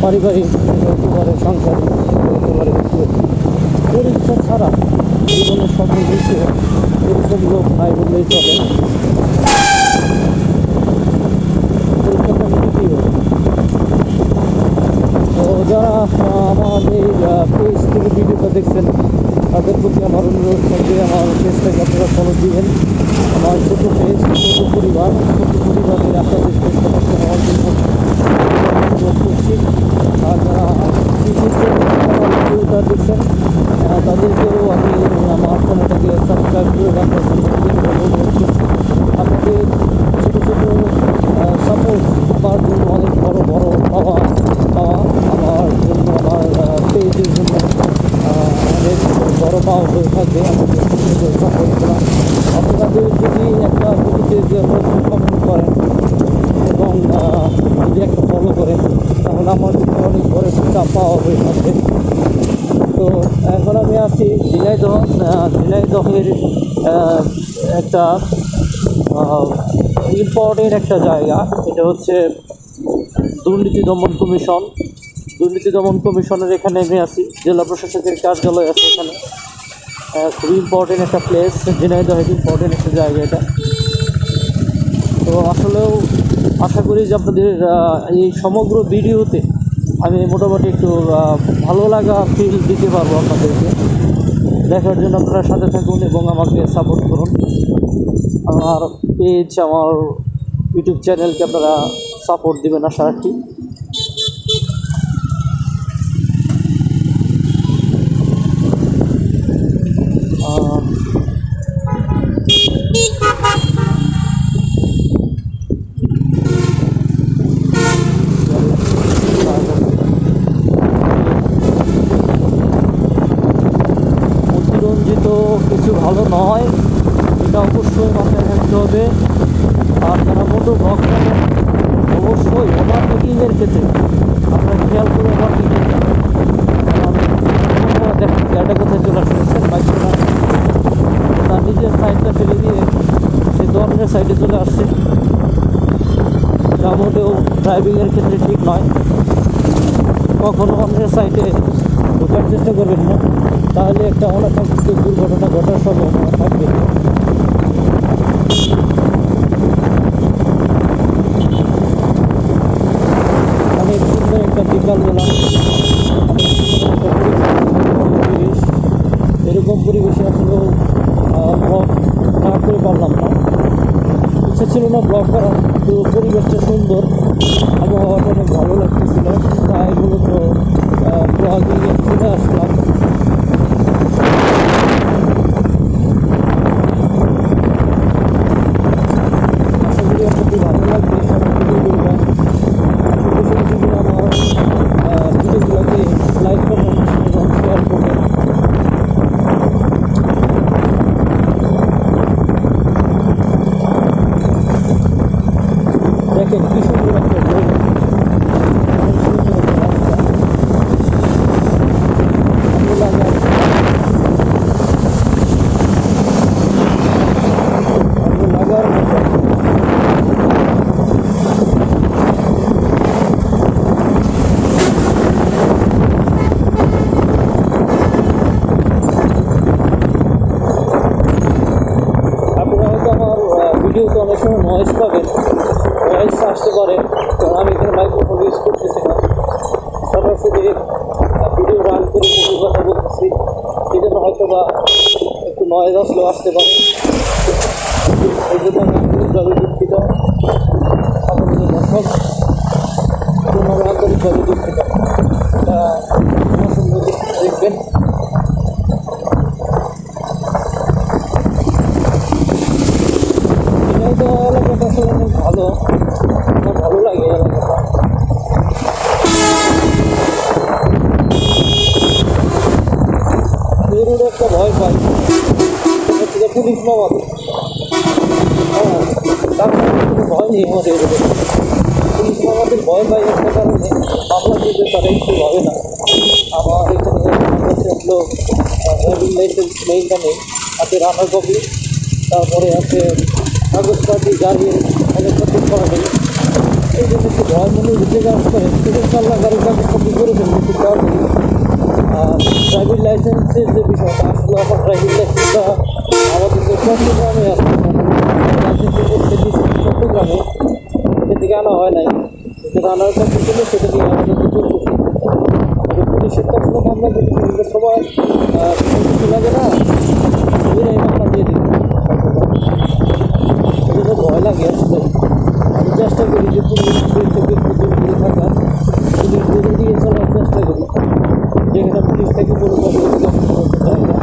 পারিবারিক হতে পারে ছাড়া জীবনের স্বপ্ন দিচ্ছে এরকম লোক নাই বললেই চলে যারা আমার এই পেজ থেকে ভিডিওটা দেখছেন, তাদের প্রতি আমার অনুরোধ থাকবে, আমার পেজটাকে আপনারা ফলো দিবেন। আমার ছোটো পেজ ছোটো পরিবার, ছোটো পরিবারের আপনাদের চেষ্টা করতে হওয়ার জন্য অনুরোধ করছি আর যারা বিশেষ করে আমার ভিডিওটা দেখছেন আহ, তাদেরকেও আমি আমার চ্যানেলটাকে সাবস্ক্রাইব করে রাখার জন্য অনুরোধ করছি আপনাদের ছোটো ছোটো সাপোর্ট আমার জন্য অনেক বড় বড় পাওয়া পাওয়া আমার জন্য, আমার পেজের জন্য অনেক বড় পাওয়া হয়ে থাকবে আমাকে সাপোর্ট করা। আপনাদের যদি একটা ভিডিওতে যে কমেন্ট করেন এবং যদি একটা ফলো করেন, তাহলে আমার জন্য অনেক বড় একটা পাওয়া হয়ে থাকবে তো এখন আমি আছি ঝিনাইদহ ঝিনাইদহের একটা ইম্পর্টেন্ট একটা জায়গা। এটা হচ্ছে দুর্নীতি দমন কমিশন। দুর্নীতি দমন কমিশনের এখানে আমি আছি। জেলা প্রশাসকের কার্যালয় আছে এখানে। খুবই ইম্পর্টেন্ট একটা প্লেস ঝিনাইদহের ইম্পর্টেন্ট একটা জায়গা এটা। তো আসলেও আশা করি যে আপনাদের এই সমগ্র ভিডিওতে আমি মোটামুটি একটু ভালো লাগা ফিল দিতে পারব আপনাদেরকে। দেখার জন্য আপনারা সাথে থাকুন এবং আমাকে সাপোর্ট করুন। আমার পেজ আমার ইউটিউব চ্যানেলকে আপনারা সাপোর্ট দেবেন আশা রাখি কিছু ভালো নয়। এটা অবশ্যই মাথায় রাখতে হবে। আর যারা মোটো ব্লগ করেন অবশ্যই ওভারটেকিংয়ের ক্ষেত্রে আপনারা খেয়াল করে ওভারটেকিং দেখেন গাড়িটা কোথায় চলে আসছে বাইক চলে তার নিজের সাইডটা ফেলে দিয়ে সে দর্নের সাইডে চলে আসছে। যা মোটেও ড্রাইভিংয়ের ক্ষেত্রে ঠিক নয়। কখনো অন্যের সাইডে ঢোকার চেষ্টা করবেন না। তাহলে একটা অনাকাঙ্ক্ষিত দুর্ঘটনা ঘটার সম্ভাবনা থাকবে। অনেক সুন্দর একটা সুন্দর একটা পরিবেশ এরকম পরিবেশে আসলেও ব্লগ না করে পারলাম না ইচ্ছা ছিল না ব্লগ করার তো পরিবেশটা সুন্দর আবহাওয়াটা অনেক ভালো লাগতেছিল তাই মূলত ব্লগিংয়ে চলে আসলাম আশা করি আপনাদের ভালো লাগবে সবাই ভিডিওগুলো অবশ্যই যদি আমার ভিডিওগুলোকে লাইক করবেন এবং শেয়ার করবেন দেখেন কি সুন্দর একটা রোড অনেক সুন্দর একটা রাস্তা ভালো লাগার ভালো লাগার মতো আপনারা হয়তো আমার ভিডিওতে অনেক সময় নয়েজ পাবেন নয়েজ আসতে পারে, কারণ আমি এখানে মাইক্রোফোন ইউজ করতেছি না। সরাসরি ভিডিও রান করে মুখে কথা বলতেছি এই জন্য হয়তো বা একটু নয়েজ আসলেও আসতে পারে। এই জন্য আমি আন্তরিকভাবে দুঃখিত সকলের দর্শক আমি আন্তরিকভাবে দুঃখিত দেখবেন ঝিনাইদহ এলাকাটা আসলে অনেক ভালো আমার ভালো লাগে এই এলাকাটা পুলিশ আমাদের হ্যাঁ তারপরে কোনো ভয় নেই আমাদের পুলিশ আমাদের ভয় পাই একটা কারণে দিতে তারা একটু হবে না আমার এখানে আমার ড্রাইভিং লাইসেন্স হাতে রানার কপি তারপরে আছে কাগজপাতি গাড়ির কাগজপাতি করা নেই এই জন্য একটু ভয় মনে হচ্ছে কাজ করে গাড়ির ফেলবে একটু চার আর ড্রাইভিং লাইসেন্সের যে বিষয়টা আসলে আমার ড্রাইভিং লাইসেন্সটা আমাদের যে চট্টগ্রামে আছে চট্টগ্রামে সেদিকে আনা হয় নাই সেটা আনার কাছে ছিল সেটা নিয়ে আমাদের খুশি পুলিশের কাছে মামলা যদি পুলিশের সময় আহ, কোনো কিছু লাগে না ওইরাই মামলা দিয়ে দিই ভয় লাগে আসলে আমি চেষ্টা করি যে পুলিশের চোখের প্রচুর দূরে থাকার পুলিশদের দিয়ে চলার চেষ্টা করি যেখানে পুলিশ থেকে বড় বড় জায়গা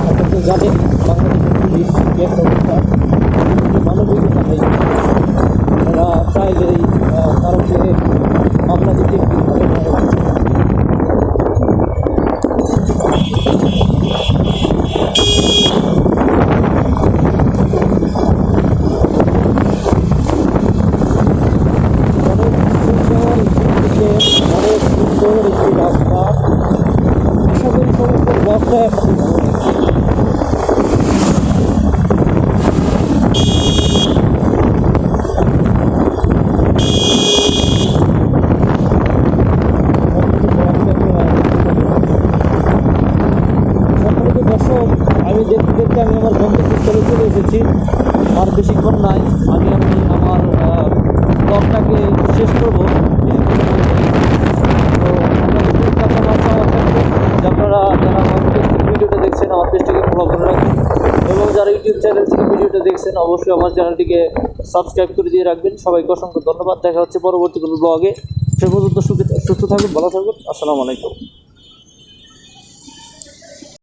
আপনারা তো জানেন বাংলাদেশের পুলিশ কি একটা অবস্থা মানবিকতা নেই চায় যে এই আহ, কারও থেকে দিতে একটু ভালো হয়। অনেক সুন্দর একটি অনেক সুন্দর একটি রাস্তা আশা করি সমস্ত বর্ষায় একটি ভালো লাগে। সম্মানিত দর্শক আমি দেখতে দেখতে আমি চলে এসেছি। আর বেশিক্ষণ নাই আমি আমি আমার ব্লগটাকে শেষ করব। তো কথাবার্তা থাকবে আপনারা যারা ভিডিওটা দেখছেন, আমার পেজটাকে ফলো করে রাখবেন। এবং যারা ইউটিউব চ্যানেল থেকে ভিডিওটা দেখছেন, অবশ্যই আমার চ্যানেলটিকে সাবস্ক্রাইব করে দিয়ে রাখবেন। সবাইকে অসংখ্য ধন্যবাদ। দেখা হচ্ছে পরবর্তী কোনো ব্লগে সে পর্যন্ত সুস্থ থাকবেন ভালো থাকবেন আসসালামু আলাইকুম।